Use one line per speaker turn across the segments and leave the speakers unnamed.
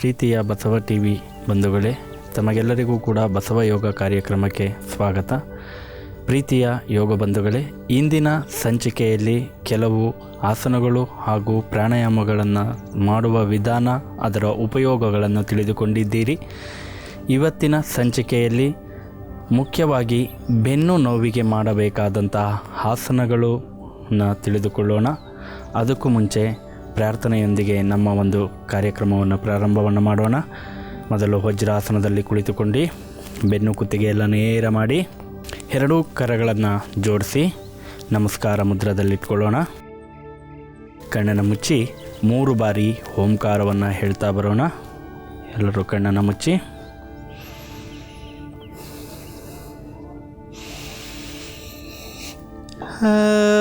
ಪ್ರೀತಿಯ Basava T V ಬಂಧುಗಳೇ, ತಮಗೆಲ್ಲರಿಗೂ ಕೂಡ ಬಸವ ಯೋಗ ಕಾರ್ಯಕ್ರಮಕ್ಕೆ ಸ್ವಾಗತ. ಪ್ರೀತಿಯ ಯೋಗ ಬಂಧುಗಳೇ, ಇಂದಿನ ಸಂಚಿಕೆಯಲ್ಲಿ ಕೆಲವು ಆಸನಗಳು ಹಾಗೂ ಪ್ರಾಣಾಯಾಮಗಳನ್ನು ಮಾಡುವ ವಿಧಾನ, ಅದರ ಉಪಯೋಗಗಳನ್ನು ತಿಳಿದುಕೊಂಡಿದ್ದೀರಿ. ಇವತ್ತಿನ ಸಂಚಿಕೆಯಲ್ಲಿ ಮುಖ್ಯವಾಗಿ ಬೆನ್ನು ನೋವಿಗೆ ಮಾಡಬೇಕಾದಂತಹ ಆಸನಗಳನ್ನು ತಿಳಿದುಕೊಳ್ಳೋಣ. ಅದಕ್ಕೂ ಮುಂಚೆ ಪ್ರಾರ್ಥನೆಯೊಂದಿಗೆ ನಮ್ಮ ಒಂದು ಕಾರ್ಯಕ್ರಮವನ್ನು, ಪ್ರಾರಂಭವನ್ನು ಮಾಡೋಣ. ಮೊದಲು ವಜ್ರಾಸನದಲ್ಲಿ ಕುಳಿತುಕೊಂಡು ಬೆನ್ನು ಕುತ್ತಿಗೆ ಎಲ್ಲ ನೇರ ಮಾಡಿ ಎರಡೂ ಕರಗಳನ್ನು ಜೋಡಿಸಿ ನಮಸ್ಕಾರ ಮುದ್ರದಲ್ಲಿಟ್ಕೊಳ್ಳೋಣ. ಕಣ್ಣನ್ನು ಮುಚ್ಚಿ ಮೂರು ಬಾರಿ ಓಂಕಾರವನ್ನು ಹೇಳ್ತಾ ಬರೋಣ. ಎಲ್ಲರೂ ಕಣ್ಣನ್ನು ಮುಚ್ಚಿ. ಗುರು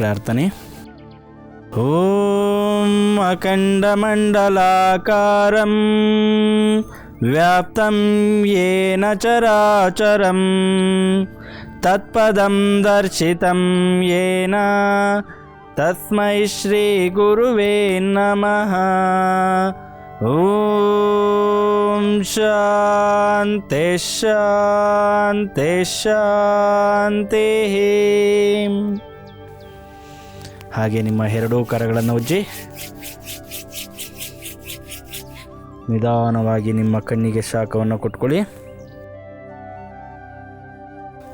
ಪ್ರಾರ್ಥನೆ ಓಂ ಅಖಂಡಮಂಡಲಾಕಾರಂ ವ್ಯಾಪ್ತಂ ಯೇನ ಚರಾಚರಂ ತತ್ಪದಂ ದರ್ಶಿತಂ ಯೇನ ತಸ್ಮೈ ಶ್ರೀ ಗುರುವೇ ನಮಃ ಓಂ ಶಾಂತಿ ಶಾಂತಿ ಶಾಂತಿ ಹಾಗೆ ನಿಮ್ಮ ಎರಡೂ ಕರಗಳನ್ನು ಉಜ್ಜಿ. ನಿಧಾನವಾಗಿ ನಿಮ್ಮ ಕಣ್ಣಿಗೆ ಶಾಖವನ್ನು ಕೊಟ್ಕೊಳ್ಳಿ.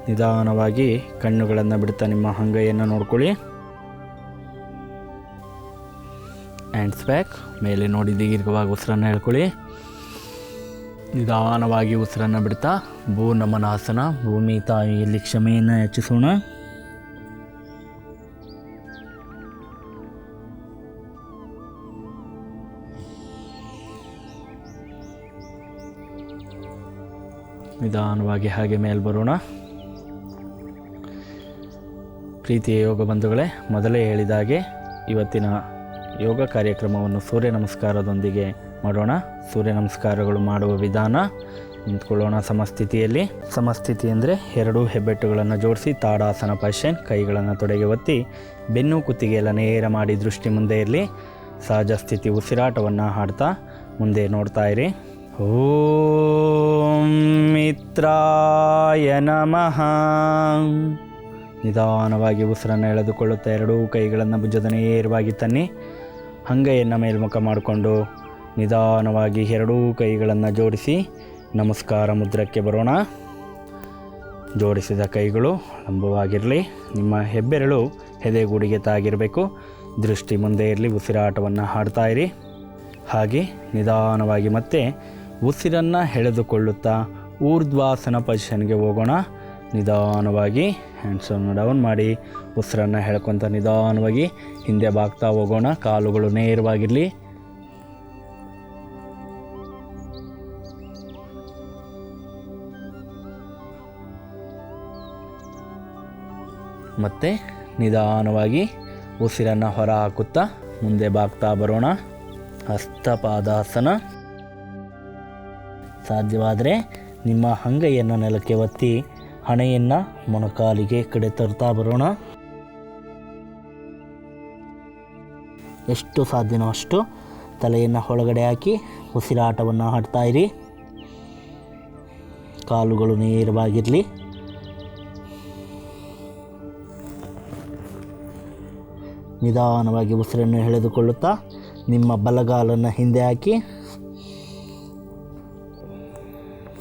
ನಿಧಾನವಾಗಿ ಕಣ್ಣುಗಳನ್ನು ಬಿಡ್ತಾ ನಿಮ್ಮ ಅಂಗೈಯನ್ನು ನೋಡ್ಕೊಳ್ಳಿ. ಹ್ಯಾಂಡ್ಸ್ ಬ್ಯಾಕ್ ಮೇಲೆ ನೋಡಿ ದೀರ್ಘವಾಗಿ ಉಸಿರನ್ನು ಹೇಳ್ಕೊಳ್ಳಿ. ನಿಧಾನವಾಗಿ ಉಸಿರನ್ನು ಬಿಡ್ತಾ ಭೂ ನಮನಾಸನ ಭೂಮಿ ತಾಯಿಯಲ್ಲಿ ಕ್ಷಮೆಯನ್ನು ಹೆಚ್ಚಿಸೋಣ. ನಿಧಾನವಾಗಿ ಹಾಗೆ ಮೇಲೆ ಬರೋಣ. ಪ್ರೀತಿಯ ಯೋಗ ಬಂಧುಗಳೇ, ಮೊದಲೇ ಹೇಳಿದ ಹಾಗೆ ಇವತ್ತಿನ ಯೋಗ ಕಾರ್ಯಕ್ರಮವನ್ನು ಸೂರ್ಯ ನಮಸ್ಕಾರದೊಂದಿಗೆ ಮಾಡೋಣ. ಸೂರ್ಯ ನಮಸ್ಕಾರಗಳು ಮಾಡುವ ವಿಧಾನ, ನಿಂತ್ಕೊಳ್ಳೋಣ ಸಮಸ್ಥಿತಿಯಲ್ಲಿ. ಸಮಸ್ಥಿತಿ ಅಂದರೆ ಎರಡು ಹೆಬ್ಬೆಟ್ಟುಗಳನ್ನು ಜೋಡಿಸಿ ತಾಡಾಸನ ಪಶ್ಯನ್ ಕೈಗಳನ್ನು ತೊಡೆಗೆ ಒತ್ತಿ, ಬೆನ್ನು ಕುತ್ತಿಗೆಲ್ಲ ನೇರ ಮಾಡಿ ದೃಷ್ಟಿ ಮುಂದೆ ಇರಲಿ. ಸಹಜ ಸ್ಥಿತಿ ಉಸಿರಾಟವನ್ನು ಹಾಡ್ತಾ ಮುಂದೆ ನೋಡ್ತಾ ಇರಿ. ಓಂ ಮಿತ್ರಾಯ ನಮಃ ನಿಧಾನವಾಗಿ ಉಸಿರನ್ನು ಎಳೆದುಕೊಳ್ಳುತ್ತಾ ಎರಡೂ ಕೈಗಳನ್ನು ಭುಜದ ನೇರವಾಗಿ ತನ್ನಿ ಹಂಗೆಯನ್ನು ಮೇಲ್ಮುಖ ಮಾಡಿಕೊಂಡು ನಿಧಾನವಾಗಿ ಎರಡೂ ಕೈಗಳನ್ನು ಜೋಡಿಸಿ ನಮಸ್ಕಾರ ಮುದ್ರಕ್ಕೆ ಬರೋಣ. ಜೋಡಿಸಿದ ಕೈಗಳು ಲಂಬವಾಗಿರಲಿ, ನಿಮ್ಮ ಹೆಬ್ಬೆರಳು ಎದೆಗೂಡಿಗೆ ತಾಗಿರಬೇಕು, ದೃಷ್ಟಿ ಮುಂದೆ ಇರಲಿ, ಉಸಿರಾಟವನ್ನು ಹಾಡ್ತಾ ಇರಿ. ಹಾಗೆ ನಿಧಾನವಾಗಿ ಮತ್ತೆ ಉಸಿರನ್ನು ಎಳೆದುಕೊಳ್ಳುತ್ತಾ ಊರ್ಧ್ವಾಸನ ಪೊಸಿಷನ್ಗೆ ಹೋಗೋಣ. ನಿಧಾನವಾಗಿ ಹ್ಯಾಂಡ್ಸನ್ನು ಡೌನ್ ಮಾಡಿ ಉಸಿರನ್ನು ಹೇಳ್ಕೊತ ನಿಧಾನವಾಗಿ ಹಿಂದೆ ಬಾಗ್ತಾ ಹೋಗೋಣ. ಕಾಲುಗಳು ನೇರವಾಗಿರಲಿ. ಮತ್ತು ನಿಧಾನವಾಗಿ ಉಸಿರನ್ನು ಹೊರ ಹಾಕುತ್ತಾ ಮುಂದೆ ಬಾಗ್ತಾ ಬರೋಣ. ಹಸ್ತಪಾದಾಸನ. ಸಾಧ್ಯವಾದರೆ ನಿಮ್ಮ ಅಂಗೈಯನ್ನು ನೆಲಕ್ಕೆ ಒತ್ತಿ ಹಣೆಯನ್ನು ಮೊಣಕಾಲಿಗೆ ಕಡೆ ತರ್ತಾ ಬರೋಣ. ಎಷ್ಟು ಸಾಧ್ಯನೋ ಅಷ್ಟು ತಲೆಯನ್ನು ಒಳಗಡೆ ಹಾಕಿ ಉಸಿರಾಟವನ್ನು ಆಡ್ತಾಯಿರಿ ಕಾಲುಗಳು ನೇರವಾಗಿರಲಿ. ನಿಧಾನವಾಗಿ ಉಸಿರನ್ನು ಎಳೆದುಕೊಳ್ಳುತ್ತಾ ನಿಮ್ಮ ಬಲಗಾಲನ್ನು ಹಿಂದೆ ಹಾಕಿ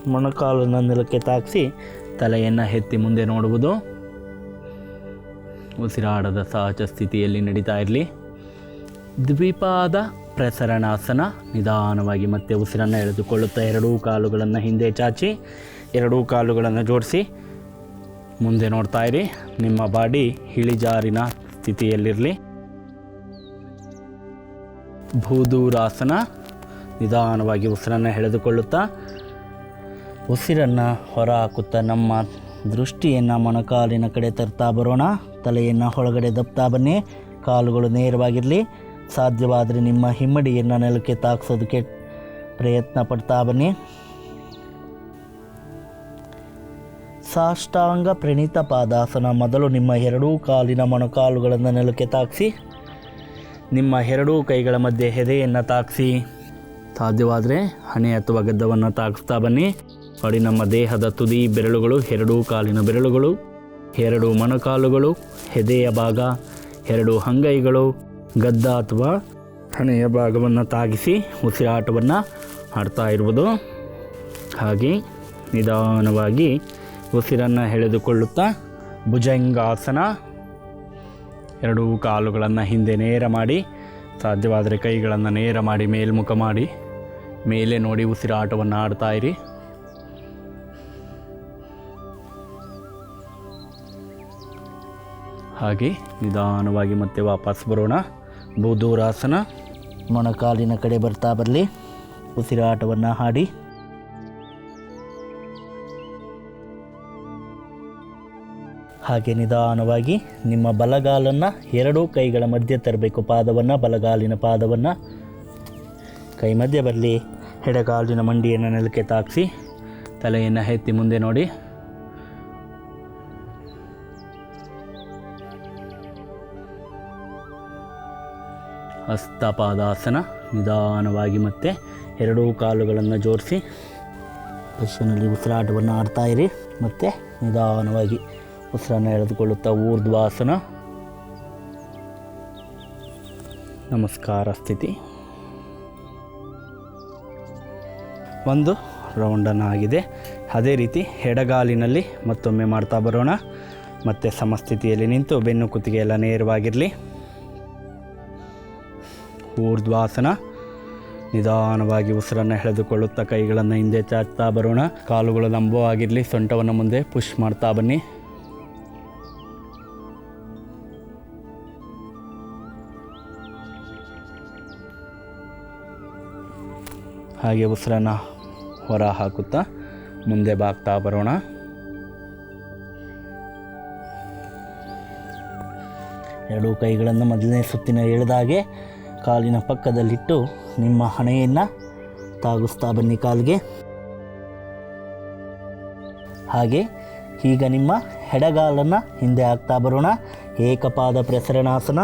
ಮೊಣಕಾಲನ್ನು ನೆಲಕ್ಕೆ ತಾಗಿಸಿ ತಲೆಯನ್ನು ಎತ್ತಿ ಮುಂದೆ ನೋಡುವುದು. ಉಸಿರಾಡದ ಸಹಜ ಸ್ಥಿತಿಯಲ್ಲಿ ನಡೀತಾ ಇರಲಿ. ದ್ವಿಪಾದ ಪ್ರಸರಣಾಸನ ನಿಧಾನವಾಗಿ ಮತ್ತೆ ಉಸಿರನ್ನು ಎಳೆದುಕೊಳ್ಳುತ್ತಾ ಎರಡೂ ಕಾಲುಗಳನ್ನು ಹಿಂದೆ ಚಾಚಿ, ಎರಡೂ ಕಾಲುಗಳನ್ನು ಜೋಡಿಸಿ ಮುಂದೆ ನೋಡ್ತಾ ಇರಿ. ನಿಮ್ಮ ಬಾಡಿ ಇಳಿಜಾರಿನ ಸ್ಥಿತಿಯಲ್ಲಿರಲಿ. ಭೂದೂರಾಸನ ನಿಧಾನವಾಗಿ ಉಸಿರನ್ನು ಎಳೆದುಕೊಳ್ಳುತ್ತಾ ಉಸಿರನ್ನು ಹೊರ ಹಾಕುತ್ತಾ ನಮ್ಮ ದೃಷ್ಟಿಯನ್ನು ಮೊಣಕಾಲಿನ ಕಡೆ ತರ್ತಾ ಬರೋಣ. ತಲೆಯನ್ನು ಒಳಗಡೆ ದಬ್ತಾ ಬನ್ನಿ. ಕಾಲುಗಳು ನೇರವಾಗಿರಲಿ. ಸಾಧ್ಯವಾದರೆ ನಿಮ್ಮ ಹಿಮ್ಮಡಿಯನ್ನು ನೆಲಕ್ಕೆ ತಾಗಿಸೋದಕ್ಕೆ ಪ್ರಯತ್ನ ಪಡ್ತಾ ಬನ್ನಿ. ಸಾಷ್ಟಾಂಗ ಪ್ರಣೀತ ಪಾದಾಸನ ಮೊದಲು ನಿಮ್ಮ ಎರಡೂ ಕಾಲಿನ ಮೊಣಕಾಲುಗಳನ್ನು ನೆಲಕ್ಕೆ ತಾಗಿಸಿ ನಿಮ್ಮ ಎರಡೂ ಕೈಗಳ ಮಧ್ಯೆ ಹೆದೆಯನ್ನು ತಾಗಿಸಿ ಸಾಧ್ಯವಾದರೆ ಹಣೆ ಅಥವಾ ಗದ್ದವನ್ನು ತಾಗಿಸ್ತಾ ಬನ್ನಿ. ನೋಡಿ ನಮ್ಮ ದೇಹದ ತುದಿ ಬೆರಳುಗಳು, ಎರಡೂ ಕಾಲಿನ ಬೆರಳುಗಳು, ಎರಡು ಮೊಣಕಾಲುಗಳು, ಹೆದೆಯ ಭಾಗ, ಎರಡು ಅಂಗೈಗಳು ಗದ್ದ ಅಥವಾ ಹಣೆಯ ಭಾಗವನ್ನು ತಾಗಿಸಿ ಉಸಿರಾಟವನ್ನು ಆಡ್ತಾ ಇರುವುದು. ಹಾಗೆ ನಿಧಾನವಾಗಿ ಉಸಿರನ್ನು ಎಳೆದುಕೊಳ್ಳುತ್ತಾ ಭುಜಂಗಾಸನ, ಎರಡೂ ಕಾಲುಗಳನ್ನು ಹಿಂದೆ ನೇರ ಮಾಡಿ, ಸಾಧ್ಯವಾದರೆ ಕೈಗಳನ್ನು ನೇರ ಮಾಡಿ, ಮೇಲ್ಮುಖ ಮಾಡಿ, ಮೇಲೆ ನೋಡಿ ಉಸಿರಾಟವನ್ನು ಆಡ್ತಾ ಹಾಗೆ ನಿಧಾನವಾಗಿ ಮತ್ತೆ ವಾಪಸ್ ಬರೋಣ. ಬೂದೂರಾಸನ ಮೊಣಕಾಲಿನ ಕಡೆ ಬರ್ತಾ ಬರಲಿ. ಉಸಿರಾಟವನ್ನು ಹಾಡಿ. ಹಾಗೆ ನಿಧಾನವಾಗಿ ನಿಮ್ಮ ಬಲಗಾಲನ್ನು ಎರಡೂ ಕೈಗಳ ಮಧ್ಯೆ ತರಬೇಕು ಪಾದವನ್ನು, ಬಲಗಾಲಿನ ಪಾದವನ್ನು. ಕೈ ಮಧ್ಯೆ ಬರಲಿ. ಎಡಗಾಲಿನ ಮಂಡಿಯನ್ನು ನೆಲಕ್ಕೆ ತಾಗಿಸಿ ತಲೆಯನ್ನು ಎತ್ತಿ ಮುಂದೆ ನೋಡಿ. ಹಸ್ತಪಾದಾಸನ ನಿಧಾನವಾಗಿ ಮತ್ತೆ ಎರಡೂ ಕಾಲುಗಳನ್ನು ಜೋಡಿಸಿ ಬಸ್ಸಿನಲ್ಲಿ ಉಸಿರಾಟವನ್ನು ಆಡ್ತಾ ಇರಿ ಮತ್ತು ನಿಧಾನವಾಗಿ ಉಸಿರನ್ನು ಎಳೆದುಕೊಳ್ಳುತ್ತಾ ಊರ್ಧ್ವಾಸನ. ನಮಸ್ಕಾರ ಸ್ಥಿತಿ. ಒಂದು ರೌಂಡನ್ನು ಆಗಿದೆ ಅದೇ ರೀತಿ ಎಡಗಾಲಿನಲ್ಲಿ ಮತ್ತೊಮ್ಮೆ ಮಾಡ್ತಾ ಬರೋಣ. ಮತ್ತು ಸಮಸ್ಥಿತಿಯಲ್ಲಿ ನಿಂತು ಬೆನ್ನು ಕುತ್ತಿಗೆ ಎಲ್ಲ ನೇರವಾಗಿರಲಿ. ಊರ್ಧ್ವಾಸನ, ನಿಧಾನವಾಗಿ ಉಸಿರನ್ನು ಎಳೆದುಕೊಳ್ಳುತ್ತಾ ಕೈಗಳನ್ನು ಹಿಂದೆ ಚಾಚ್ತಾ ಬರೋಣ. ಕಾಲುಗಳು ಲಂಬವಾಗಿರಲಿ ಸೊಂಟವನ್ನು ಮುಂದೆ ಪುಷ್ ಮಾಡ್ತಾ ಬನ್ನಿ. ಹಾಗೆ ಉಸಿರನ್ನು ಹೊರ ಹಾಕುತ್ತಾ ಮುಂದೆ ಬಾಗ್ತಾ ಬರೋಣ. ಎರಡೂ ಕೈಗಳನ್ನು ಮೊದಲನೇ ಸುತ್ತಿನ ಎಳೆದಾಗೆ ಕಾಲಿನ ಪಕ್ಕದಲ್ಲಿಟ್ಟು ನಿಮ್ಮ ಹಣೆಯನ್ನು ತಾಗಿಸ್ತಾ ಬನ್ನಿ ಕಾಲಿಗೆ. ಹಾಗೆ ಈಗ ನಿಮ್ಮ ಎಡಗಾಲನ್ನು ಹಿಂದೆ ಹಾಕ್ತಾ ಬರೋಣ. ಏಕಪಾದ ಪ್ರಸರಣಾಸನ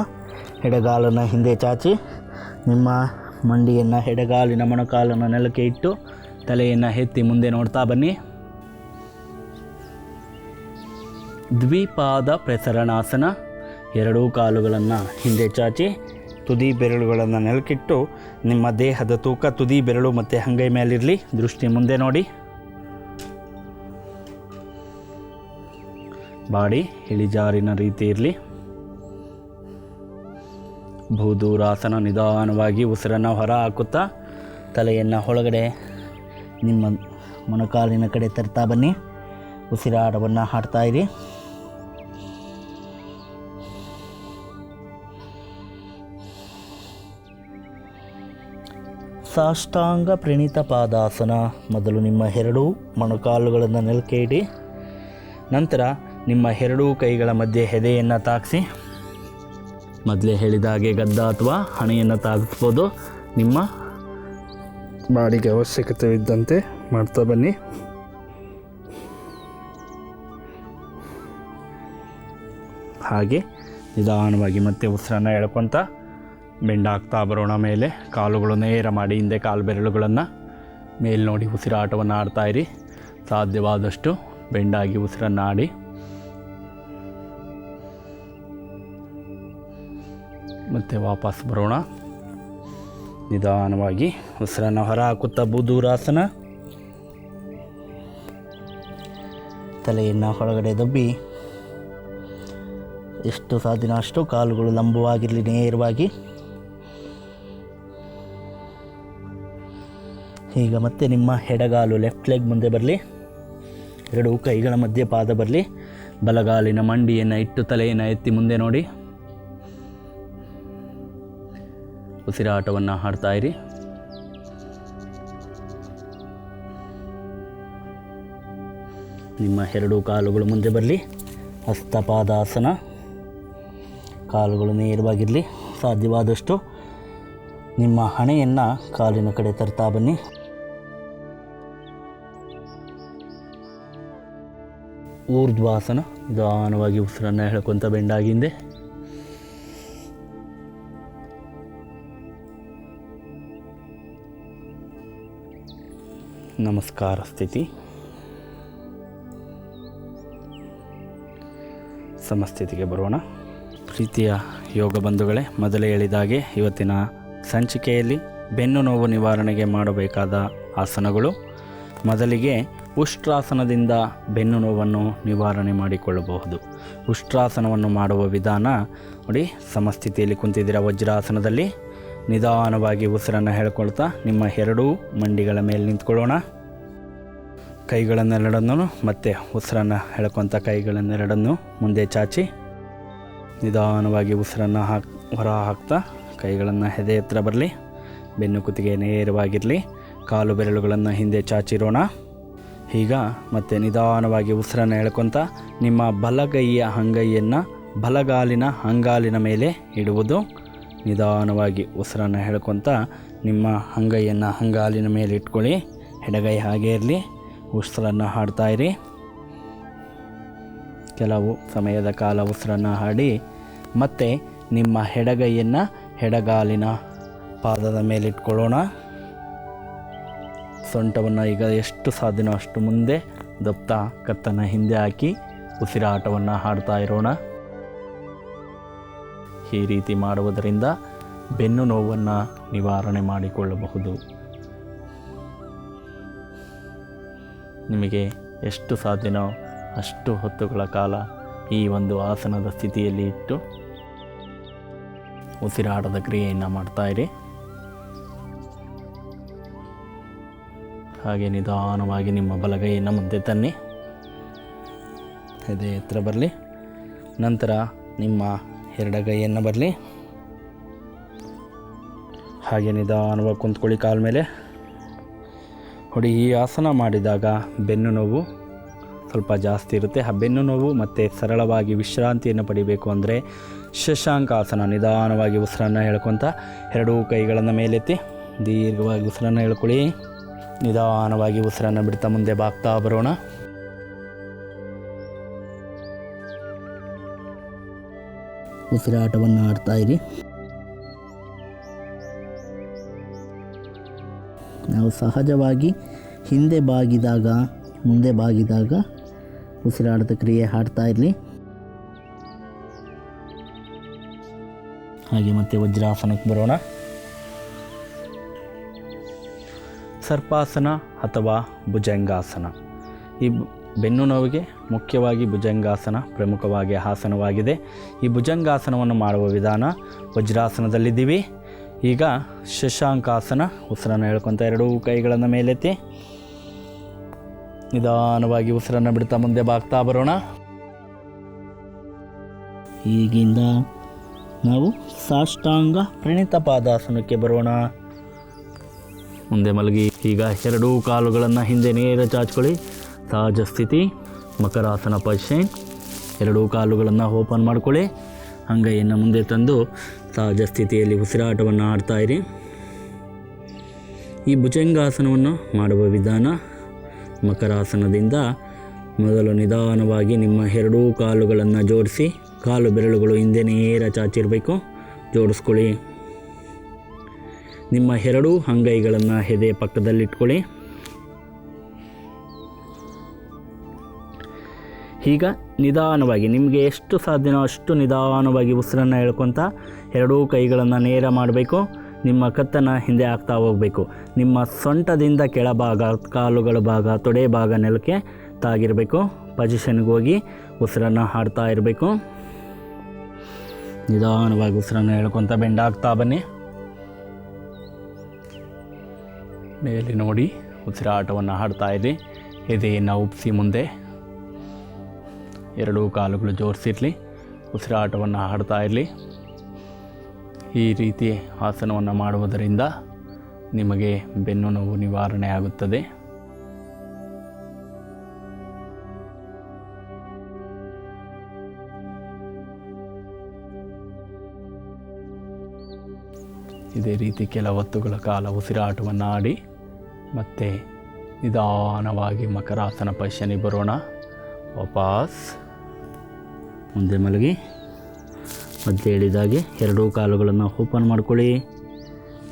ಎಡಗಾಲನ್ನು ಹಿಂದೆ ಚಾಚಿ. ನಿಮ್ಮ ಮಂಡಿಯನ್ನು ಎಡಗಾಲಿನ ಮೊಣಕಾಲನ್ನು ನೆಲಕ್ಕೆ ಇಟ್ಟು ತಲೆಯನ್ನು ಎತ್ತಿ ಮುಂದೆ ನೋಡ್ತಾ ಬನ್ನಿ. ದ್ವಿಪಾದ ಪ್ರಸರಣಾಸನ, ಎರಡೂ ಕಾಲುಗಳನ್ನು ಹಿಂದೆ ಚಾಚಿ. ತುದಿ ಬೆರಳುಗಳನ್ನು ನೆಲಕ್ಕಿಟ್ಟು ನಿಮ್ಮ ದೇಹದ ತೂಕ ತುದಿ ಬೆರಳು ಮತ್ತು ಅಂಗೈ ಮೇಲಿರಲಿ. ದೃಷ್ಟಿ ಮುಂದೆ ನೋಡಿ. ಬಾಡಿ ಇಳಿಜಾರಿನ ರೀತಿ ಇರಲಿ. ಭೂದೂರಾಸನ ನಿಧಾನವಾಗಿ ಉಸಿರನ್ನು ಹೊರ ಹಾಕುತ್ತಾ ತಲೆಯನ್ನು ಒಳಗಡೆ ನಿಮ್ಮ ಮೊಣಕಾಲಿನ ಕಡೆ ತರ್ತಾ ಬನ್ನಿ. ಉಸಿರಾಟವನ್ನು ಹಾಡ್ತಾ ಇರಿ. ಸಾಷ್ಟಾಂಗ ಪ್ರಣಿತ ಪಾದಾಸನ. ಮೊದಲು ನಿಮ್ಮ ಎರಡೂ ಮೊಣಕಾಲುಗಳನ್ನು ನೆಲಕ್ಕೆ ಇಡಿ. ನಂತರ ನಿಮ್ಮ ಎರಡೂ ಕೈಗಳ ಮಧ್ಯೆ ಹೆದೆಯನ್ನು ತಾಗಿಸಿ ಮೊದಲೇ ಹೇಳಿದ ಹಾಗೆ ಗದ್ದ ಅಥವಾ ಹಣೆಯನ್ನು ತಾಗಿಸ್ಬೋದು ನಿಮ್ಮ ಬಾಡಿಗೆ ಅವಶ್ಯಕತೆ ಇದ್ದಂತೆ ಮಾಡ್ತಾ ಬನ್ನಿ. ಹಾಗೆ ನಿಧಾನವಾಗಿ ಮತ್ತೆ ಉಸಿರನ್ನು ಎಳ್ಕೊತ ಬೆಂಡಾಗ್ತಾ ಬರೋಣ ಮೇಲೆ. ಕಾಲುಗಳು ನೇರ ಮಾಡಿ ಹಿಂದೆ ಕಾಲು ಬೆರಳುಗಳನ್ನು ಮೇಲೆ ನೋಡಿ ಉಸಿರಾಟವನ್ನು ಆಡ್ತಾ ಇರಿ. ಸಾಧ್ಯವಾದಷ್ಟು ಬೆಂಡಾಗಿ ಉಸಿರನ್ನು ಆಡಿ ಮತ್ತೆ ವಾಪಸ್ ಬರೋಣ. ನಿಧಾನವಾಗಿ ಉಸಿರನ್ನು ಹೊರ ಹಾಕುತ್ತಾ ಬುಧೂರಾಸನ.
ತಲೆಯನ್ನು ಹೊರಗಡೆ ದಬ್ಬಿ. ಎಷ್ಟು ಸಾಧ್ಯನೋ ಅಷ್ಟು ಕಾಲುಗಳು ಲಂಬವಾಗಿರಲಿ ನೇರವಾಗಿ. ಈಗ ಮತ್ತೆ ನಿಮ್ಮ ಎಡಗಾಲು ಲೆಫ್ಟ್ ಲೆಗ್ ಮುಂದೆ ಬರಲಿ. ಎರಡು ಕೈಗಳ ಮಧ್ಯೆ ಪಾದ ಬರಲಿ. ಬಲಗಾಲಿನ ಮಂಡಿಯನ್ನು ಇಟ್ಟು ತಲೆಯನ್ನು ಎತ್ತಿ ಮುಂದೆ ನೋಡಿ. ಉಸಿರಾಟವನ್ನು ಹಾಡ್ತಾ ಇರಿ. ನಿಮ್ಮ ಎರಡು ಕಾಲುಗಳು ಮುಂದೆ ಬರಲಿ. ಹಸ್ತಪಾದಾಸನ ಕಾಲುಗಳು ನೇರವಾಗಿರಲಿ. ಸಾಧ್ಯವಾದಷ್ಟು ನಿಮ್ಮ ಹಣೆಯನ್ನು ಕಾಲಿನ ಕಡೆ ತರ್ತಾ ಬನ್ನಿ. ಊರ್ಧ್ವಾಸನ ನಿಧಾನವಾಗಿ ಉಸಿರನ್ನು ಹೇಳ್ಕೊತ ಬೆಂಡಾಗಿಂದೆ. ನಮಸ್ಕಾರ ಸ್ಥಿತಿ. ಸಮಸ್ಥಿತಿಗೆ ಬರೋಣ. ಪ್ರೀತಿಯ ಯೋಗ ಬಂಧುಗಳೇ, ಮೊದಲೇ ಹೇಳಿದಾಗೆ ಇವತ್ತಿನ ಸಂಚಿಕೆಯಲ್ಲಿ ಬೆನ್ನು ನೋವು ನಿವಾರಣೆಗೆ ಮಾಡಬೇಕಾದ ಆಸನಗಳು. ಮೊದಲಿಗೆ ಉಷ್ಟ್ರಾಸನದಿಂದ ಬೆನ್ನು ನೋವನ್ನು ನಿವಾರಣೆ ಮಾಡಿಕೊಳ್ಳಬಹುದು. ಉಷ್ಟ್ರಾಸನವನ್ನು ಮಾಡುವ ವಿಧಾನ, ನೋಡಿ, ಸಮಸ್ಥಿತಿಯಲ್ಲಿ ಕುಂತಿದ್ದೀರ ವಜ್ರಾಸನದಲ್ಲಿ? ನಿಧಾನವಾಗಿ ಉಸಿರನ್ನು ಹೇಳ್ಕೊಳ್ತಾ ನಿಮ್ಮ ಎರಡೂ ಮಂಡಿಗಳ ಮೇಲೆ ನಿಂತ್ಕೊಳ್ಳೋಣ. ಕೈಗಳನ್ನೆರಡನ್ನು ಮತ್ತೆ ಉಸಿರನ್ನು ಹೇಳ್ಕೊಂತ ಕೈಗಳನ್ನೆರಡನ್ನು ಮುಂದೆ ಚಾಚಿ. ನಿಧಾನವಾಗಿ ಉಸಿರನ್ನು ಹಾಕ್, ಹೊರ ಹಾಕ್ತಾ ಕೈಗಳನ್ನು ಹೆದೆ ಹತ್ರ ಬರಲಿ. ಬೆನ್ನು ಕುತ್ತಿಗೆ ನೇರವಾಗಿರಲಿ. ಕಾಲು ಬೆರಳುಗಳನ್ನು ಹಿಂದೆ ಚಾಚಿರೋಣ. ಈಗ ಮತ್ತೆ ನಿಧಾನವಾಗಿ ಉಸಿರನ್ನು ಎಳ್ಕೊತ ನಿಮ್ಮ ಬಲಗೈಯ ಅಂಗೈಯನ್ನು ಬಲಗಾಲಿನ ಅಂಗಾಲಿನ ಮೇಲೆ ಇಡುವುದು. ನಿಧಾನವಾಗಿ ಉಸಿರನ್ನು ಹೇಳ್ಕೊತ ನಿಮ್ಮ ಅಂಗೈಯನ್ನು ಅಂಗಾಲಿನ ಮೇಲೆ ಇಟ್ಕೊಳ್ಳಿ. ಎಡಗೈ ಹಾಗೆ ಇರಲಿ. ಉಸಿರನ್ನು ಹಾಡ್ತಾಯಿರಿ ಕೆಲವು ಸಮಯದ ಕಾಲ ಉಸಿರನ್ನು ಹಾಡಿ ಮತ್ತು ನಿಮ್ಮ ಎಡಗೈಯನ್ನು ಎಡಗಾಲಿನ ಪಾದದ ಮೇಲೆ ಇಟ್ಕೊಳ್ಳೋಣ. ಸೊಂಟವನ್ನು ಈಗ ಎಷ್ಟು ಸಾಧ್ಯನೋ ಅಷ್ಟು ಮುಂದೆ ದಪ್ಪ ಕತ್ತನ್ನು ಹಿಂದೆ ಹಾಕಿ ಉಸಿರಾಟವನ್ನು ಹಾಡ್ತಾ ಇರೋಣ. ಈ ರೀತಿ ಮಾಡುವುದರಿಂದ ಬೆನ್ನು ನೋವನ್ನು ನಿವಾರಣೆ ಮಾಡಿಕೊಳ್ಳಬಹುದು. ನಿಮಗೆ ಎಷ್ಟು ಸಾಧ್ಯನೋ ಅಷ್ಟು ಹೊತ್ತುಗಳ ಕಾಲ ಈ ಒಂದು ಆಸನದ ಸ್ಥಿತಿಯಲ್ಲಿ ಇಟ್ಟು ಉಸಿರಾಟದ ಕ್ರಿಯೆಯನ್ನು ಮಾಡ್ತಾ ಹಾಗೆ ನಿಧಾನವಾಗಿ ನಿಮ್ಮ ಬಲಗೈಯನ್ನು ಮುಂದೆ ತನ್ನಿ. ಎದೆ ಎತ್ತರ ಬರಲಿ. ನಂತರ ನಿಮ್ಮ ಎರಡಗೈಯನ್ನು ಬರಲಿ. ಹಾಗೆ ನಿಧಾನವಾಗಿ ಕುಂತ್ಕೊಳ್ಳಿ ಕಾಲ ಮೇಲೆ. ನೋಡಿ, ಈ ಆಸನ ಮಾಡಿದಾಗ ಬೆನ್ನು ನೋವು ಸ್ವಲ್ಪ ಜಾಸ್ತಿ ಇರುತ್ತೆ. ಆ ಬೆನ್ನು ನೋವು ಮತ್ತು ಸರಳವಾಗಿ ವಿಶ್ರಾಂತಿಯನ್ನು ಪಡಿಬೇಕು ಅಂದರೆ ಶಶಾಂಕಾಸನ ನಿಧಾನವಾಗಿ ಉಸಿರನ್ನು ಹೇಳ್ಕೊತ ಎರಡೂ ಕೈಗಳನ್ನು ಮೇಲೆತ್ತಿ ದೀರ್ಘವಾಗಿ ಉಸಿರನ್ನು ಹೇಳ್ಕೊಳ್ಳಿ. ನಿಧಾನವಾಗಿ ಉಸಿರನ್ನು ಬಿಡ್ತಾ ಮುಂದೆ ಬಾಗ್ತಾ ಬರೋಣ. ಉಸಿರಾಟವನ್ನು ಆಡ್ತಾ ಇರಿ. ನಾವು ಸಹಜವಾಗಿ ಹಿಂದೆ ಬಾಗಿದಾಗ, ಮುಂದೆ ಬಾಗಿದಾಗ ಉಸಿರಾಟದ ಕ್ರಿಯೆ ಹಾಡ್ತಾ ಇರಲಿ. ಹಾಗೆ ಮತ್ತೆ ವಜ್ರಾಸನಕ್ಕೆ ಬರೋಣ. ಸರ್ಪಾಸನ ಅಥವಾ ಭುಜಂಗಾಸನ. ಈ ಬೆನ್ನು ನೋವಿಗೆ ಮುಖ್ಯವಾಗಿ ಭುಜಂಗಾಸನ ಪ್ರಮುಖವಾಗಿ ಆಸನವಾಗಿದೆ. ಈ ಭುಜಂಗಾಸನವನ್ನು ಮಾಡುವ ವಿಧಾನ ವಜ್ರಾಸನದಲ್ಲಿದ್ದೀವಿ. ಈಗ ಶಶಾಂಕಾಸನ ಉಸಿರನ್ನು ಹೇಳ್ಕೊತ ಎರಡೂ ಕೈಗಳನ್ನು ಮೇಲೆತ್ತಿ. ನಿಧಾನವಾಗಿ ಉಸಿರನ್ನು ಬಿಡ್ತಾ ಮುಂದೆ ಬಾಗ್ತಾ ಬರೋಣ. ಈಗಿಂದ ನಾವು ಸಾಷ್ಟಾಂಗ ಪ್ರಣೀತ ಪಾದಾಸನಕ್ಕೆ ಬರೋಣ. ಮುಂದೆ ಮಲಗಿ, ಈಗ ಎರಡೂ ಕಾಲುಗಳನ್ನು ಹಿಂದೆ ನೇರ ಚಾಚ್ಕೊಳ್ಳಿ. ಸಹಜ ಸ್ಥಿತಿ ಮಕರಾಸನ ಪಶೆ ಎರಡೂ ಕಾಲುಗಳನ್ನು ಓಪನ್ ಮಾಡ್ಕೊಳ್ಳಿ. ಅಂಗೈಯನ್ನು ಮುಂದೆ ತಂದು ಸಹಜ ಸ್ಥಿತಿಯಲ್ಲಿ ಉಸಿರಾಟವನ್ನು ಆಡ್ತಾಯಿರಿ ಈ ಭುಜಂಗಾಸನವನ್ನು ಮಾಡುವ ವಿಧಾನ, ಮಕರಾಸನದಿಂದ ಮೊದಲು ನಿಧಾನವಾಗಿ ನಿಮ್ಮ ಎರಡೂ ಕಾಲುಗಳನ್ನು ಜೋಡಿಸಿ, ಕಾಲು ಬೆರಳುಗಳು ಹಿಂದೆ ನೇರ ಚಾಚಿರಬೇಕು. ಜೋಡಿಸ್ಕೊಳ್ಳಿ. ನಿಮ್ಮ ಎರಡೂ ಅಂಗೈಗಳನ್ನು ಎದೆ ಪಕ್ಕದಲ್ಲಿಟ್ಕೊಳ್ಳಿ. ಈಗ ನಿಧಾನವಾಗಿ, ನಿಮಗೆ ಎಷ್ಟು ಸಾಧ್ಯನೋ ಅಷ್ಟು ನಿಧಾನವಾಗಿ ಉಸಿರನ್ನು ಎಳ್ಕೊತ ಎರಡೂ ಕೈಗಳನ್ನು ನೇರ ಮಾಡಬೇಕು, ನಿಮ್ಮ ಕತ್ತನ್ನು ಹಿಂದೆ ಹಾಕ್ತಾ ಹೋಗಬೇಕು. ನಿಮ್ಮ ಸೊಂಟದಿಂದ ಕೆಳಭಾಗ, ಕಾಲುಗಳ ಭಾಗ, ತೊಡೆ ಭಾಗ ನೆಲಕ್ಕೆ ತಾಗಿರಬೇಕು. ಪೊಸಿಷನ್ಗೆ ಹೋಗಿ ಉಸಿರನ್ನು ಹಾಡ್ತಾ ಇರಬೇಕು. ನಿಧಾನವಾಗಿ ಉಸಿರನ್ನು ಹೇಳ್ಕೊತ ಬೆಂಡಾಗ್ತಾ ಬನ್ನಿ. ಮೇಲೆ ನೋಡಿ, ಉಸಿರಾಟವನ್ನು ಹಾಡ್ತಾ ಇದೆ. ಎದೆಯನ್ನು ಉಪ್ಸಿ ಮುಂದೆ. ಎರಡೂ ಕಾಲುಗಳು ಜೋಡಿಸಿರಲಿ ಉಸಿರಾಟವನ್ನು ಹಾಡ್ತಾ ಇರಲಿ. ಈ ರೀತಿ ಆಸನವನ್ನು ಮಾಡುವುದರಿಂದ ನಿಮಗೆ ಬೆನ್ನು ನೋವು ನಿವಾರಣೆ ಆಗುತ್ತದೆ. ಇದೇ ರೀತಿ ಕೆಲ ಹೊತ್ತುಗಳ ಕಾಲ ಉಸಿರಾಟವನ್ನು ಆಡಿ ಮತ್ತೆ ನಿಧಾನವಾಗಿ ಮಕರಾಸನ ಪಶನಿ ಬರೋಣ. ವಾಪಸ್. ಮುಂದೆ ಮಲಗಿ. ಮತ್ತೆ ಹೇಳಿದಾಗೆ ಎರಡೂ ಕಾಲುಗಳನ್ನು ಓಪನ್ ಮಾಡ್ಕೊಳ್ಳಿ.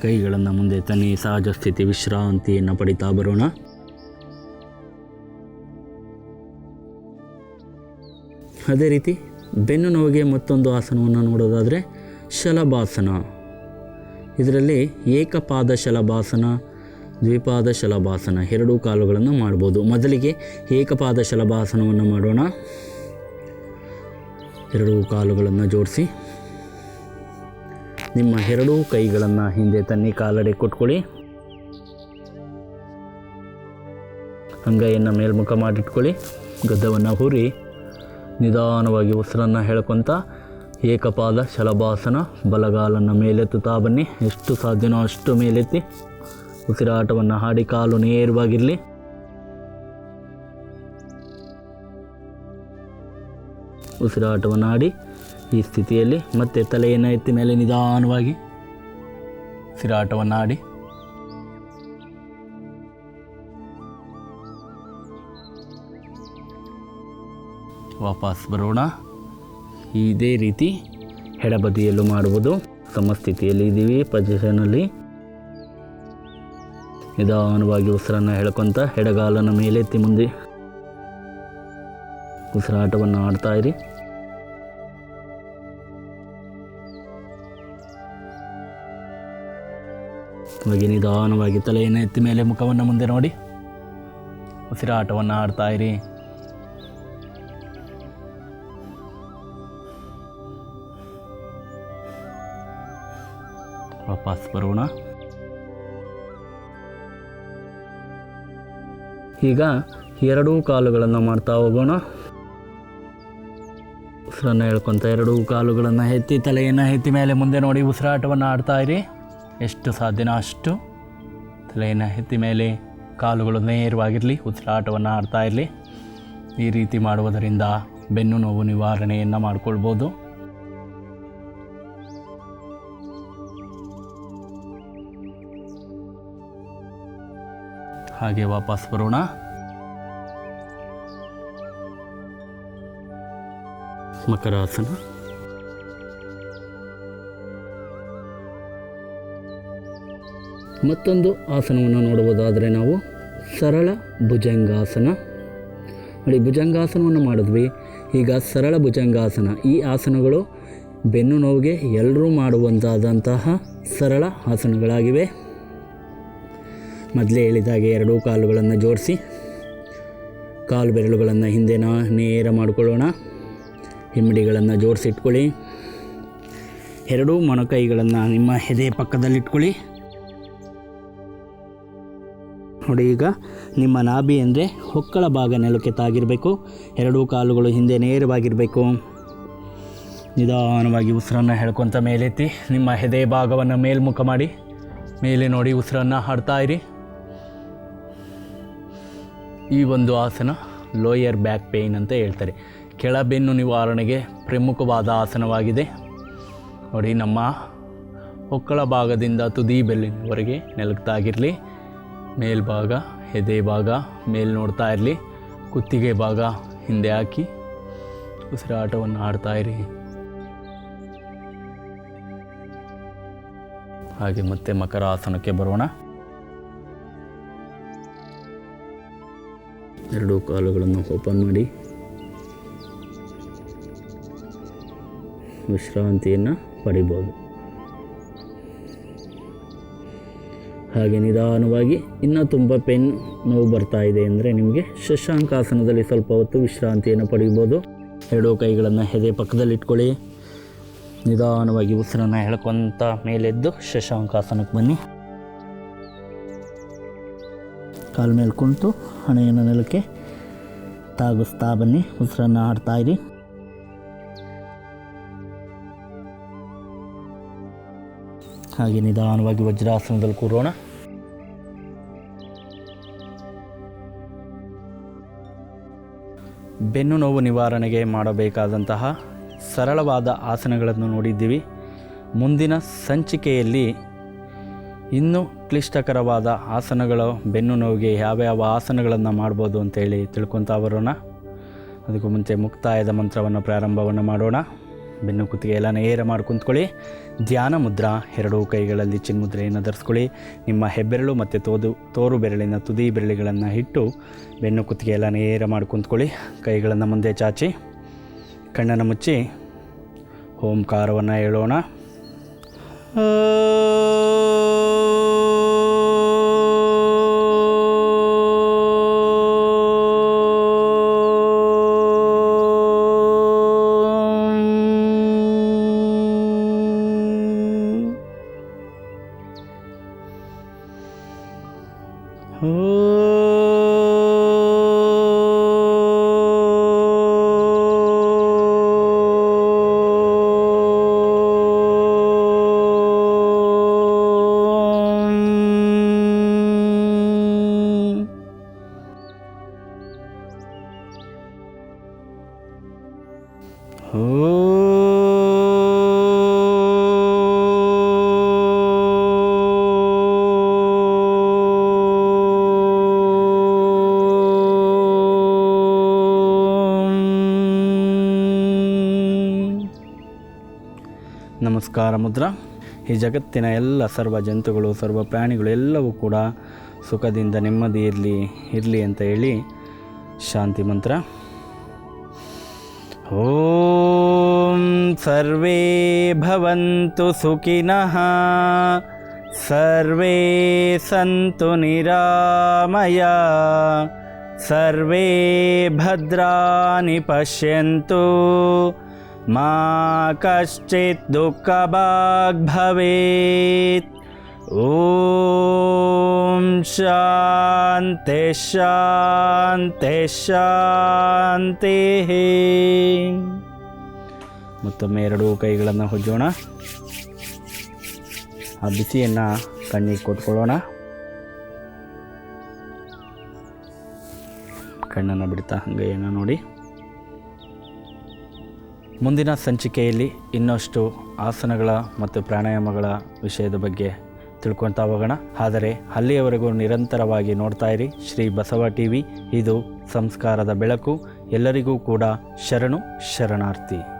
ಕೈಗಳನ್ನು ಮುಂದೆ ತನ್ನಿ. ಸಹಜ ಸ್ಥಿತಿ ವಿಶ್ರಾಂತಿಯನ್ನು ಪಡಿತಾ ಬರೋಣ. ಅದೇ ರೀತಿ ಬೆನ್ನು ನೋವಿಗೆ ಮತ್ತೊಂದು ಆಸನವನ್ನು ನೋಡೋದಾದರೆ ಶಲಭಾಸನ. ಇದರಲ್ಲಿ ಏಕಪಾದ ಶಲಭಾಸನ ದ್ವಿಪಾದ ಶಲಭಾಸನ. ಎರಡೂ ಕಾಲುಗಳನ್ನು ಮಾಡ್ಬೋದು. ಮೊದಲಿಗೆ ಏಕಪಾದ ಶಲಭಾಸನವನ್ನು ಮಾಡೋಣ. ಎರಡೂ ಕಾಲುಗಳನ್ನು ಜೋಡಿಸಿ. ನಿಮ್ಮ ಎರಡೂ ಕೈಗಳನ್ನು ಹಿಂದೆ ತನ್ನಿ, ಕಾಲಡೆ ಕೊಟ್ಕೊಳ್ಳಿ. ಅಂಗೈಯನ್ನು ಮೇಲ್ಮುಖ ಮಾಡಿಟ್ಕೊಳ್ಳಿ. ಗದ್ದವನ್ನು ಹುರಿ. ನಿಧಾನವಾಗಿ ಉಸಿರನ್ನು ಹೇಳ್ಕೊತ ಏಕಪಾದ ಶಲಭಾಸನ ಬಲಗಾಲನ್ನು ಮೇಲೆತ್ತುತ್ತಾ ಬನ್ನಿ. ಎಷ್ಟು ಸಾಧ್ಯನೋ ಅಷ್ಟು ಮೇಲೆತ್ತಿ. ಉಸಿರಾಟವನ್ನು ಹಾಡಿ ಕಾಲು ನೇರವಾಗಿರಲಿ. ಉಸಿರಾಟವನ್ನು ಆಡಿ ಈ ಸ್ಥಿತಿಯಲ್ಲಿ ಮತ್ತೆ ತಲೆಯನ್ನು ಎತ್ತಿ ಮೇಲೆ ನಿಧಾನವಾಗಿ ಉಸಿರಾಟವನ್ನು ಆಡಿ ವಾಪಸ್ ಬರೋಣ. ಇದೇ ರೀತಿ ಎಡಬದಿಯಲ್ಲೂ ಮಾಡುವುದು. ಸಮಸ್ಥಿತಿಯಲ್ಲಿ ಇದ್ದೀವಿ ಪೊಸಿಷನಲ್ಲಿ ನಿಧಾನವಾಗಿ ಉಸಿರನ್ನು ಹೇಳ್ಕೊತ ಎಡಗಾಲನ್ನು ಮೇಲೆತ್ತಿ ಮುಂದೆ. ಉಸಿರಾಟವನ್ನು ಆಡ್ತಾ ಇರಿ. ಹಾಗೆ ನಿಧಾನವಾಗಿ ತಲೆಯನ್ನು ಎತ್ತಿ ಮೇಲೆ ಮುಖವನ್ನು ಮುಂದೆ ನೋಡಿ. ಉಸಿರಾಟವನ್ನು ಆಡ್ತಾ ಇರಿ. ವಾಪಸ್ ಬರೋಣ. ಈಗ ಎರಡೂ ಕಾಲುಗಳನ್ನು ಮಾಡ್ತಾ ಹೋಗೋಣ. ಉಸಿರನ್ನು ಹೇಳ್ಕೊತ ಎರಡೂ ಕಾಲುಗಳನ್ನು ಎತ್ತಿ ತಲೆಯನ್ನು ಎತ್ತಿ ಮೇಲೆ ಮುಂದೆ ನೋಡಿ ಉಸಿರಾಟವನ್ನು ಆಡ್ತಾ ಇರಿ. ಎಷ್ಟು ಸಾಧ್ಯನೋ ಅಷ್ಟು ತಲೆಯನ್ನು ಎತ್ತಿ ಮೇಲೆ ಕಾಲುಗಳು ನೇರವಾಗಿರಲಿ, ಉಸಿರಾಟವನ್ನು ಆಡ್ತಾ ಇರಲಿ. ಈ ರೀತಿ ಮಾಡುವುದರಿಂದ ಬೆನ್ನು ನೋವು ನಿವಾರಣೆಯನ್ನು ಮಾಡಿಕೊಳ್ಬೋದು. ಹಾಗೆ ವಾಪಸ್ ಬರೋಣ. ಮಕರಾಸನ. ಮತ್ತೊಂದು ಆಸನವನ್ನು ನೋಡುವುದಾದರೆ ನಾವು ಸರಳ ಭುಜಂಗಾಸನ. ನೋಡಿ, ಭುಜಂಗಾಸನವನ್ನು ಮಾಡಿದ್ವಿ. ಈಗ ಸರಳ ಭುಜಂಗಾಸನ. ಈ ಆಸನಗಳು ಬೆನ್ನು ನೋವಿಗೆ ಎಲ್ಲರೂ ಮಾಡುವಂತಾದಂತಹ ಸರಳ ಆಸನಗಳಾಗಿವೆ. ಮೊದಲೇ ಹೇಳಿದಾಗೆ ಎರಡೂ ಕಾಲುಗಳನ್ನು ಜೋಡಿಸಿ ಕಾಲು ಬೆರಳುಗಳನ್ನು ಹಿಂದೆ ನೇರ ಮಾಡಿಕೊಳ್ಳೋಣ. ಹಿಮ್ಮಡಿಗಳನ್ನು ಜೋಡಿಸಿಟ್ಕೊಳ್ಳಿ ಎರಡೂ ಮೊಣಕೈಗಳನ್ನು ನಿಮ್ಮ ಎದೆ ಪಕ್ಕದಲ್ಲಿಟ್ಕೊಳ್ಳಿ. ನೋಡಿ ಈಗ ನಿಮ್ಮ ನಾಭಿ ಅಂದರೆ ಹೊಕ್ಕಳ ಭಾಗ ನೆಲಕ್ಕೆ ತಾಗಿರಬೇಕು. ಎರಡೂ ಕಾಲುಗಳು ಹಿಂದೆ ನೇರವಾಗಿರಬೇಕು. ನಿಧಾನವಾಗಿ ಉಸಿರನ್ನು ಹೇಳ್ಕೊತ ಮೇಲೆತ್ತಿ ನಿಮ್ಮ ಎದೆ ಭಾಗವನ್ನು ಮೇಲ್ಮುಖ ಮಾಡಿ. ಮೇಲೆ ನೋಡಿ ಉಸಿರನ್ನು ಹಾಡ್ತಾ ಇರಿ. ಈ ಒಂದು ಆಸನ ಲೋಯರ್ ಬ್ಯಾಕ್ ಪೇಯ್ನ್ ಅಂತ ಹೇಳ್ತಾರೆ. ಕೆಳಬೆನ್ನು ನಿವಾರಣೆಗೆ ಪ್ರಮುಖವಾದ ಆಸನವಾಗಿದೆ. ನೋಡಿ, ನಮ್ಮ ಹೊಕ್ಕಳ ಭಾಗದಿಂದ ತುದಿ ಬೆಲ್ಲಿನವರೆಗೆ ನೆಲಕ್ತಾಗಿರಲಿ ಮೇಲ್ಭಾಗ ಎದೆ ಭಾಗ, ಮೇಲ್ ನೋಡ್ತಾ ಇರಲಿ. ಕುತ್ತಿಗೆ ಭಾಗ ಹಿಂದೆ ಹಾಕಿ ಉಸಿರಾಟವನ್ನು ಆಡ್ತಾ ಇರಿ. ಹಾಗೆ ಮತ್ತೆ ಮಕರ ಆಸನಕ್ಕೆ ಬರೋಣ. ಎರಡೂ ಕಾಲುಗಳನ್ನು ಓಪನ್ ಮಾಡಿ ವಿಶ್ರಾಂತಿಯನ್ನು ಪಡಿಬೋದು.
ಹಾಗೆ ನಿಧಾನವಾಗಿ ಇನ್ನೂ ತುಂಬ ಪೆನ್ ನೋವು ಬರ್ತಾ ಇದೆ ಅಂದರೆ ನಿಮಗೆ ಶಶಾಂಕಾಸನದಲ್ಲಿ ಸ್ವಲ್ಪ ಹೊತ್ತು ವಿಶ್ರಾಂತಿಯನ್ನು ಪಡೆಯಬೋದು ಎರಡೂ ಕೈಗಳನ್ನು ಹೆದೆ ಪಕ್ಕದಲ್ಲಿಟ್ಕೊಳ್ಳಿ. ನಿಧಾನವಾಗಿ ಉಸಿರನ್ನು ಎಳ್ಕೊಂತ ಮೇಲೆದ್ದು ಶಶಾಂಕಾಸನಕ್ಕೆ ಬನ್ನಿ. ಕಾಲ ಮೇಲೆ ಕುಂತು ಹಣೆಯನ್ನು ನೆಲಕ್ಕೆ ತಾಗಿಸ್ತಾ ಬನ್ನಿ, ಉಸಿರನ್ನು ಇರಿ. ಹಾಗೆ ನಿಧಾನವಾಗಿ ವಜ್ರಾಸನದಲ್ಲಿ ಕೂರೋಣ. ಬೆನ್ನು ನೋವು ನಿವಾರಣೆಗೆ ಮಾಡಬೇಕಾದಂತಹ ಸರಳವಾದ ಆಸನಗಳನ್ನು ನೋಡಿದ್ದೀವಿ. ಮುಂದಿನ ಸಂಚಿಕೆಯಲ್ಲಿ ಇನ್ನೂ ಕ್ಲಿಷ್ಟಕರವಾದ ಆಸನಗಳು, ಬೆನ್ನು ನೋವಿಗೆ ಯಾವ್ಯಾವ ಆಸನಗಳನ್ನು ಮಾಡ್ಬೋದು ಅಂತೇಳಿ ತಿಳ್ಕೊತಾ ಬರೋಣ. ಅದಕ್ಕೂ ಮುಂಚೆ ಮುಕ್ತಾಯದ ಮಂತ್ರವನ್ನು ಪ್ರಾರಂಭವನ್ನು ಮಾಡೋಣ. ಬೆನ್ನು ಕುತ್ತಿಗೆ ಎಲ್ಲ ನೇರ ಮಾಡಿ ಕುಂತ್ಕೊಳ್ಳಿ ಧ್ಯಾನ ಮುದ್ರಾ, ಎರಡೂ ಕೈಗಳಲ್ಲಿ ಚಿನ್ಮುದ್ರೆಯನ್ನು ಧರಿಸ್ಕೊಳ್ಳಿ. ನಿಮ್ಮ ಹೆಬ್ಬೆರಳು ಮತ್ತು ತೋದು, ತೋರು ಬೆರಳಿನ ತುದಿ ಬೆರಳಿಗಳನ್ನು ಇಟ್ಟು ಬೆನ್ನು ಕುತ್ತಿಗೆ ಎಲ್ಲ ನೇರ ಮಾಡಿ ಕುಂತ್ಕೊಳ್ಳಿ ಕೈಗಳನ್ನು ಮುಂದೆ ಚಾಚಿ, ಕಣ್ಣನ್ನು ಮುಚ್ಚಿ, ಓಂಕಾರವನ್ನು ಹೇಳೋಣ. ನಮಸ್ಕಾರ ಮುದ್ರ. ಈ ಜಗತ್ತಿನ ಎಲ್ಲ ಸರ್ವ ಜಂತುಗಳು, ಸರ್ವ ಪ್ರಾಣಿಗಳು ಎಲ್ಲವೂ ಕೂಡ ಸುಖದಿಂದ ನೆಮ್ಮದಿ ಇರಲಿ ಇರಲಿ ಅಂತ ಹೇಳಿ ಶಾಂತಿ ಮಂತ್ರ. ಓಂ ಸರ್ವೇ ಭವಂತು ಸುಖಿನಃ. ಸರ್ವೇ ಸಂತು ನಿರಾಮಯ. ಸರ್ವೇ ಭದ್ರಾಣಿ ಪಶ್ಯಂತು. ಮಾ ದುಃಖ ದುಃಖಭಾಗ್ ಭವೇತ್ ಓಂ ಶಾಂತಿ ಶಾಂತಿ ಶಾಂತಿ ಮತ್ತೊಮ್ಮೆ ಎರಡೂ ಕೈಗಳನ್ನು ಹೊಜ್ಜೋಣ. ಆ ಬಿಸಿಯನ್ನು ಕಣ್ಣಿಗೆ ಕೊಟ್ಕೊಳ್ಳೋಣ. ಕಣ್ಣನ್ನು ಬಿಡ್ತಾ ಅಂಗೈಯನ್ನು ನೋಡಿ. ಮುಂದಿನ ಸಂಚಿಕೆಯಲ್ಲಿ ಇನ್ನಷ್ಟು ಆಸನಗಳ ಮತ್ತು ಪ್ರಾಣಾಯಾಮಗಳ ವಿಷಯದ ಬಗ್ಗೆ ತಿಳ್ಕೊತಾ ಹೋಗೋಣ. ಆದರೆ ಅಲ್ಲಿಯವರೆಗೂ ನಿರಂತರವಾಗಿ ನೋಡ್ತಾ ಇರಿ ಶ್ರೀ ಬಸವ ಟಿ ವಿ ಇದು ಸಂಸ್ಕಾರದ ಬೆಳಕು. ಎಲ್ಲರಿಗೂ ಕೂಡ ಶರಣು, ಶರಣಾರ್ಥಿ.